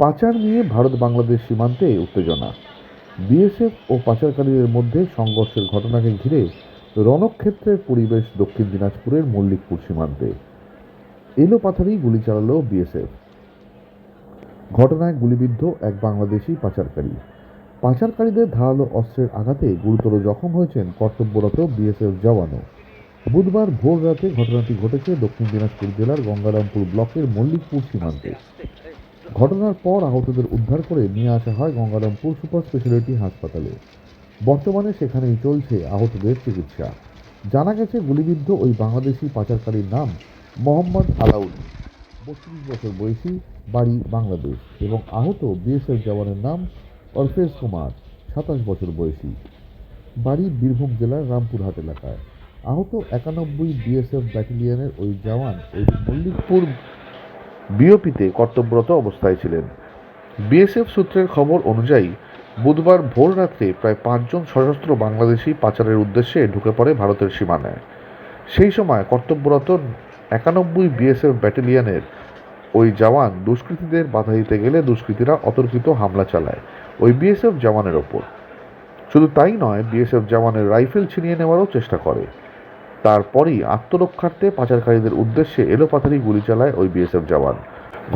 পাচার নিয়ে ভারত বাংলাদেশ সীমান্তে উত্তেজনা। বিএসএফ ও পাচারকারীদের মধ্যে সংঘর্ষের ঘটনাকে ঘিরে রণক্ষেত্রের পরিবেশ দক্ষিণ দিনাজপুরের মল্লিকপুর সীমান্তে। এলোপাথারি গুলি চালালো বিএসএফ। ঘটনায় গুলিবিদ্ধ এক বাংলাদেশি পাচারকারী। পাচারকারীদের ধারালো অস্ত্রের আঘাতে গুরুতর জখম হয়েছেন কর্তব্যরত বিএসএফ জওয়ানও। বুধবার ভোর রাতে ঘটনাটি ঘটেছে দক্ষিণ দিনাজপুর জেলার গঙ্গারামপুর ব্লকের মল্লিকপুর সীমান্তে। ঘটনার পর আহতদের উদ্ধার করে নিয়ে আসা হয় গঙ্গারামপুর সুপার স্পেশালিটি হাসপাতালে। বর্তমানে সেখানেই চলছে আহতদের চিকিৎসা। জানা গেছে, গুলিবিদ্ধ ওই বাংলাদেশি পাচারকারীর নাম মোহাম্মদ আলাউদ্দিন। বত্রিশ বছর বয়সী, বাড়ি বাংলাদেশ এবং আহত বিএসএফ জওয়ানের নাম অর্ফেজ কুমার, সাতাশ বছর বয়সী। বাড়ি বীরভূম জেলার রামপুরহাট এলাকায়। আহত একানব্বই বিএসএফ ব্যাটালিয়নের ওই জওয়ান ওই মল্লিকপুর বিওপিতে কর্তব্যরত অবস্থায় ছিলেন। বিএসএফ সূত্রের খবর অনুযায়ী, বুধবার ভোর রাত্রে প্রায় পাঁচজন সশস্ত্র বাংলাদেশি পাচারের উদ্দেশ্যে ঢুকে পড়ে ভারতের সীমানায়। সেই সময় কর্তব্যরত একানব্বই বিএসএফ ব্যাটালিয়নের ওই জওয়ান দুষ্কৃতীদের বাধা দিতে গেলে দুষ্কৃতীরা অতর্কিত হামলা চালায় ওই বিএসএফ জওয়ানের ওপর। শুধু তাই নয়, বিএসএফ জওয়ানের রাইফেল ছিনিয়ে নেওয়ারও চেষ্টা করে। তারপরই আত্মরক্ষার্থে পাচারকারীদের উদ্দেশ্যে এলোপাথারি গুলি চালায় ওই বিএসএফ জওয়ান।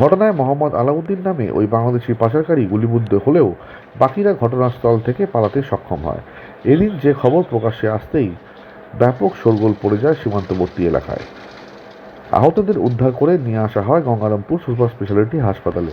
ঘটনায় মোহাম্মদ আলাউদ্দিন নামে ওই বাংলাদেশি পাচারকারী গুলিবুদ্ধ হলেও বাকিরা ঘটনাস্থল থেকে পালাতে সক্ষম হয়। এদিন যে খবর প্রকাশ্যে আসতেই ব্যাপক শোরগোল পড়ে যায় সীমান্তবর্তী এলাকায়। আহতদের উদ্ধার করে নিয়ে আসা হয় গঙ্গারামপুর সুপার স্পেশালিটি হাসপাতালে।